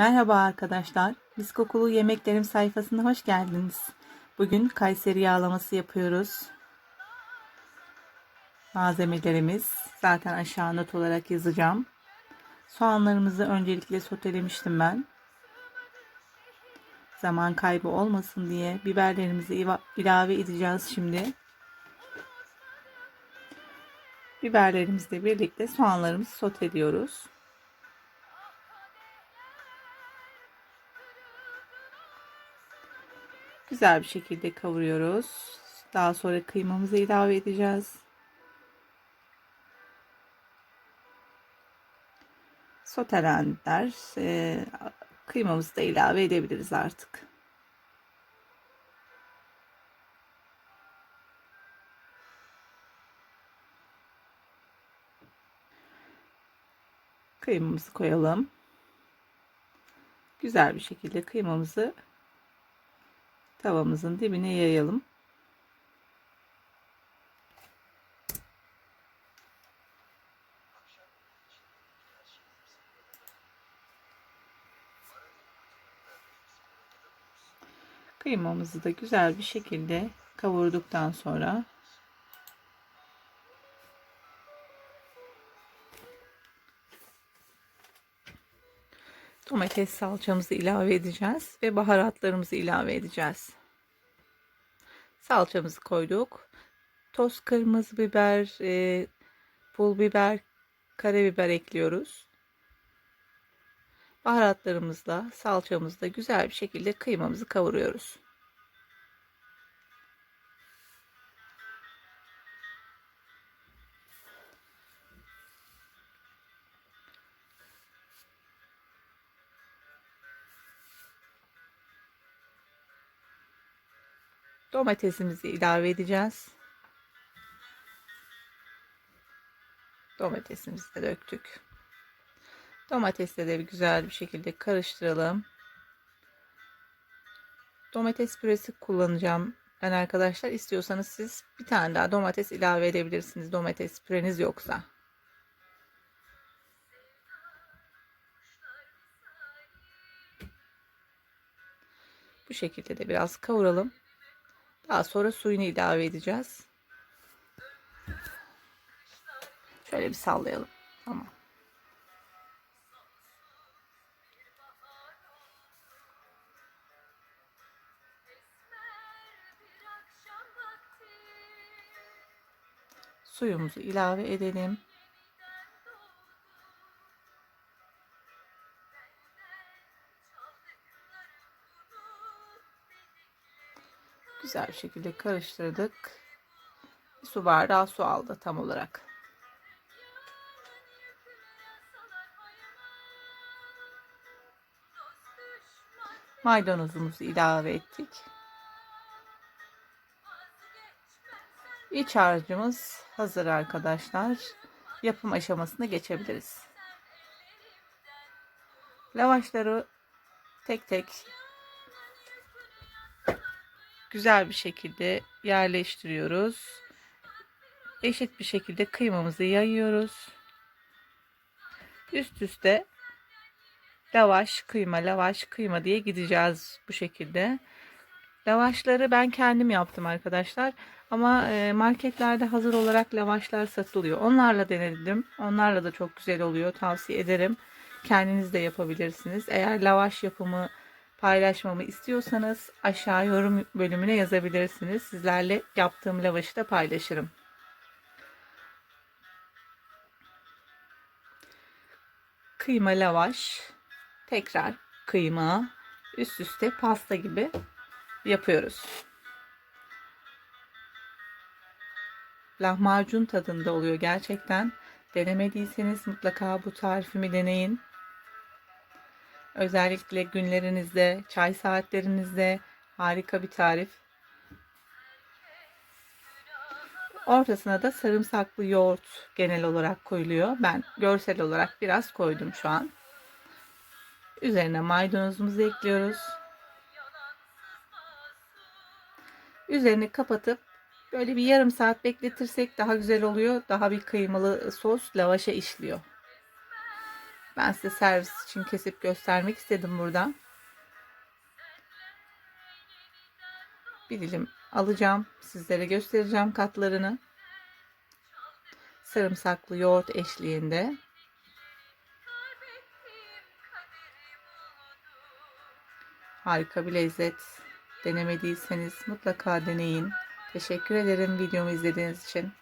Merhaba arkadaşlar. Mis kokulu yemeklerim sayfasına hoş geldiniz. Bugün Kayseri yağlaması yapıyoruz. Malzemelerimiz zaten aşağı not olarak yazacağım. Soğanlarımızı öncelikle sotelemiştim ben. Zaman kaybı olmasın diye biberlerimizi ilave edeceğiz şimdi. Biberlerimizle birlikte soğanlarımızı soteliyoruz. Güzel bir şekilde kavuruyoruz. Daha sonra kıymamızı ilave edeceğiz. Sotelendiler. Ee, kıymamızı da ilave edebiliriz artık. Kıymamızı koyalım. Güzel bir şekilde kıymamızı tavamızın dibine yayalım. Kıymamızı da güzel bir şekilde kavurduktan sonra domates salçamızı ilave edeceğiz ve baharatlarımızı ilave edeceğiz. Salçamızı koyduk. Toz kırmızı biber, e, pul biber, karabiber ekliyoruz. Baharatlarımızla, salçamızla güzel bir şekilde kıymamızı kavuruyoruz. Domatesimizi ilave edeceğiz. Domatesimizi de döktük. Domatesle de güzel bir şekilde karıştıralım. Domates püresi kullanacağım ben arkadaşlar. İstiyorsanız siz bir tane daha domates ilave edebilirsiniz. Domates püreniz yoksa. Bu şekilde de biraz kavuralım. Daha sonra suyunu ilave edeceğiz. Şöyle bir sallayalım. Tamam. Suyumuzu ilave edelim. Güzel bir şekilde karıştırdık. Bir su bardağı su aldı tam olarak. Maydanozumuzu ilave ettik. İç harcımız hazır arkadaşlar. Yapım aşamasına geçebiliriz. Lavaşları tek tek güzel bir şekilde yerleştiriyoruz. Eşit bir şekilde kıymamızı yayıyoruz. Üst üste lavaş, kıyma, lavaş, kıyma diye gideceğiz bu şekilde. Lavaşları ben kendim yaptım arkadaşlar. Ama e, marketlerde hazır olarak lavaşlar satılıyor. Onlarla denedim. Onlarla da çok güzel oluyor. Tavsiye ederim. Kendiniz de yapabilirsiniz. Eğer lavaş yapımı paylaşmamı istiyorsanız aşağı yorum bölümüne yazabilirsiniz. Sizlerle yaptığım lavaşı da paylaşırım. Kıyma lavaş, tekrar kıyma, üst üste pasta gibi yapıyoruz. Lahmacun tadında oluyor gerçekten. Denemediyseniz mutlaka bu tarifimi deneyin. Özellikle günlerinizde, çay saatlerinizde harika bir tarif. Ortasına da sarımsaklı yoğurt genel olarak koyuluyor. Ben görsel olarak biraz koydum şu an. Üzerine maydanozumuzu ekliyoruz. Üzerini kapatıp böyle bir yarım saat bekletirsek daha güzel oluyor. Daha bir kıymalı sos lavaşa işliyor. Ben size servis için kesip göstermek istedim burada. Bir dilim alacağım. Sizlere göstereceğim katlarını. Sarımsaklı yoğurt eşliğinde. Harika bir lezzet. Denemediyseniz mutlaka deneyin. Teşekkür ederim videomu izlediğiniz için.